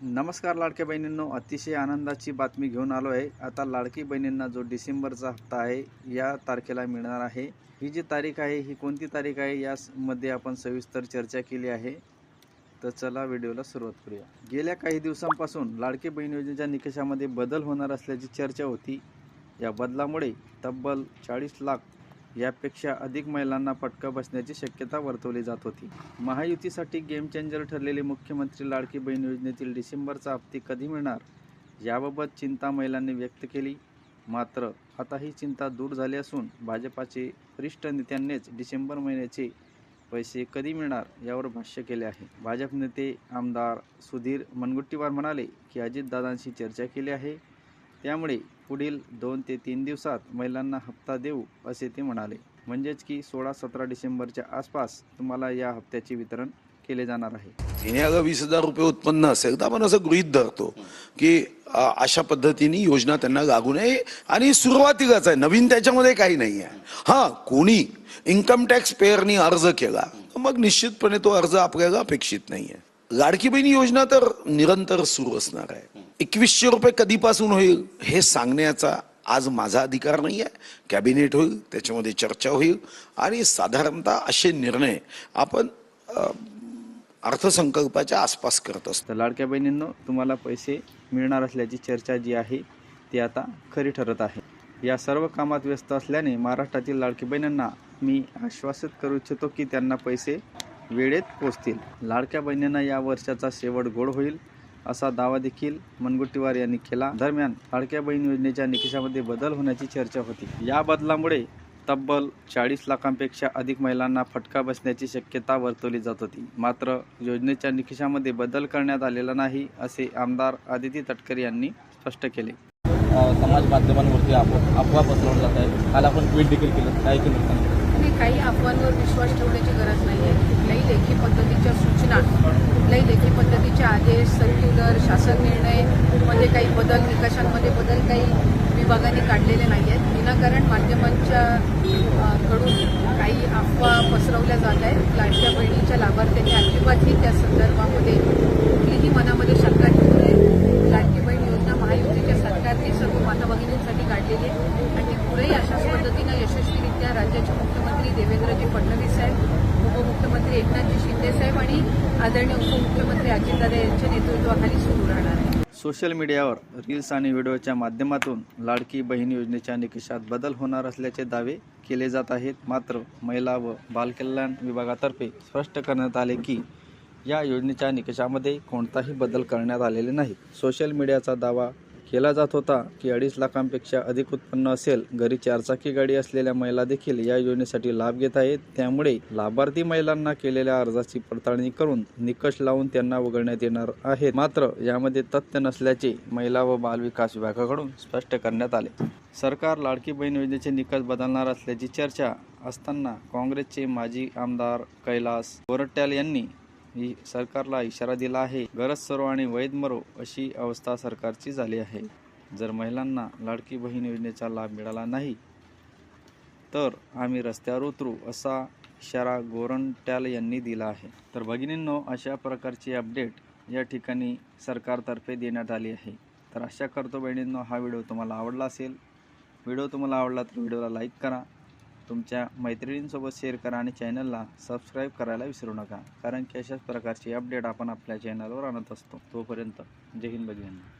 नमस्कार लाडक्या बहिणींनो अतिशय आनंदाची बातमी घेऊन आलो आहे. आता लाडकी बहिणींना जो डिसेंबरचा हप्ता आहे या तारखेला मिळणार आहे. ही जी तारीख आहे ही कोणती तारीख आहे यामध्ये आपण सविस्तर चर्चा केली आहे. तर चला व्हिडिओला सुरुवात करूया. गेल्या काही दिवसांपासून लाडकी बहीण योजनेच्या निकषामध्ये बदल होणार असल्याची चर्चा होती. या बदलामुळे तब्बल चाळीस लाख यापेक्षा अधिक महिलांना फटका बसण्याची शक्यता वर्तवली जात होती. महायुतीसाठी गेम चेंजर ठरलेले मुख्यमंत्री लाडकी बहीण योजनेतील डिसेंबरचा हप्ते कधी मिळणार? याबाबत चिंता महिलांनी व्यक्त केली. मात्र आता ही चिंता दूर झाली असून भाजपाचे वरिष्ठ नेत्यांनीच डिसेंबर महिन्याचे पैसे कधी मिळणार यावर भाष्य केले आहे. भाजप नेते आमदार सुधीर मनगुट्टीवार म्हणाले की अजितदादांशी चर्चा केली आहे. त्यामुळे पुढील दोन ते तीन दिवसात महिलांना हप्ता देऊ असे ते म्हणाले. म्हणजेच की सोळा सतरा डिसेंबरच्या आसपास तुम्हाला या हप्त्याचे वितरण केले जाणार आहे. तिने अगं वीस हजार रुपये उत्पन्न असेल तर आपण असं गृहीत धरतो की अशा पद्धतीने योजना त्यांना लागू नये आणि सुरुवातीलाच आहे. नवीन त्याच्यामध्ये काही नाही आहे हा कोणी इन्कम टॅक्स पेअरनी अर्ज केला मग निश्चितपणे तो अर्ज आपल्याला अपेक्षित नाही आहे लाडकी बहिणी योजना तर निरंतर सुरू असणार आहे. एकवीसशे रुपये कधीपासून होईल हे सांगण्याचा आज माझा अधिकार नाही आहे कॅबिनेट होईल त्याच्यामध्ये चर्चा होईल आणि साधारणतः असे निर्णय आपण अर्थसंकल्पाच्या आसपास करत असतो. लाडक्या बहिणींनो तुम्हाला पैसे मिळणार असल्याची चर्चा जी आहे ती आता खरी ठरत आहे. या सर्व कामात व्यस्त असल्याने महाराष्ट्रातील लाडकी बहिणींना मी आश्वासित करू इच्छितो की त्यांना पैसे वेळेत पोचतील. लाडक्या बहिणींना या वर्षाचा शेवट गोड होईल. असा दावा देखील मनगुट्टीवार यांनी केला. दरम्यान लाडक्या बहीण योजनेच्या निकषामध्ये बदल होण्याची चर्चा होती. या बदलामुळे तब्बल चाळीस लाखांपेक्षा अधिक महिलांना फटका बसण्याची शक्यता वर्तवली जात होती. मात्र योजनेच्या निकषामध्ये बदल करण्यात आलेला नाही असे आमदार आदिती तटकरे यांनी स्पष्ट केले. समाज माध्यमांवरती अफवा पसरवल्या जात आहेत. काल आपण ट्विट देखील केलं. आणि काही अफवांवर विश्वास ठेवण्याची गरज नाही आहे लेखी पद्धतीच्या सूचना कुठल्याही लेखी पद्धतीचे आदेश सर्क्युलर शासन निर्णयमध्ये काही बदल निकषांमध्ये बदल काही विभागाने काढलेले नाही आहेत विनाकारण माध्यमांच्या कडून काही अफवा पसरवल्या जात आहेत. लाडक्या बहिणीच्या लाभार्थ्यांनी अजिबातही त्या संदर्भामध्ये कुठलीही मनामध्ये शंका ठेवू नये. लाडकी बहीण योजना महायुतीच्या सरकारने सर्व माता भगिनींसाठी काढलेली आहे. आणि पुढेही अशाच पद्धतीनं यशस्वीरित्या राज्याचे मुख्यमंत्री देवेंद्रजी फडणवीस साहेब उपमुख्यमंत्री एकनाथजी शिंदेसाहेब आणि आदरणीय उपमुख्यमंत्री अजितदादा यांच्या नेतृत्वाखाली सुरू राहणार आहे. सोशल मीडियावर रील्स आणि व्हिडिओच्या माध्यमातून लाडकी बहीण योजनेच्या निकषात बदल होणार असल्याचे दावे केले जात आहेत. मात्र महिला व बालकल्याण विभागातर्फे स्पष्ट करण्यात आले की या योजनेच्या निकषामध्ये कोणताही बदल करण्यात आलेले नाही. सोशल मीडियाचा दावा केला जात होता की अडीच लाखांपेक्षा अधिक उत्पन्न असेल घरी चारचाकी गाडी असलेल्या महिला देखील या योजनेसाठी लाभ घेत आहेत. त्यामुळे लाभार्थी महिलांना केलेल्या अर्जाची पडताळणी करून निकष लावून त्यांना वगळण्यात येणार आहे. मात्र यामध्ये तथ्य नसल्याचे महिला व बाल विकास विभागाकडून स्पष्ट करण्यात आले. सरकार लाडकी बहीण योजनेचे निकष बदलणार असल्याची चर्चा असताना काँग्रेसचे माजी आमदार कैलास गोरट्याल यांनी सरकारला इशारा दिला आहे. गरज सरो आणि वैध मरो अशी अवस्था सरकारची झाली आहे. जर महिलांना लाडकी बहीण योजनेचा लाभ मिळाला नाही तर आम्ही रस्त्यावर उतरू असा इशारा गोरंट्याल यांनी दिला आहे. तर भगिनींनो अशा प्रकारची अपडेट या ठिकाणी सरकारतर्फे देण्यात आली आहे. तर अशा करतो बहिणींनो हा व्हिडिओ तुम्हाला आवडला असेल. व्हिडिओ तुम्हाला आवडला तर व्हिडिओला लाईक करा. तुमच्या मैत्रिणींसोबत शेअर करा आणि चॅनलला सबस्क्राईब करायला विसरू नका. कारण की अशाच प्रकारची अपडेट आपण आपल्या चॅनलवर आणत असतो. तोपर्यंत जय हिंद भगिनींनो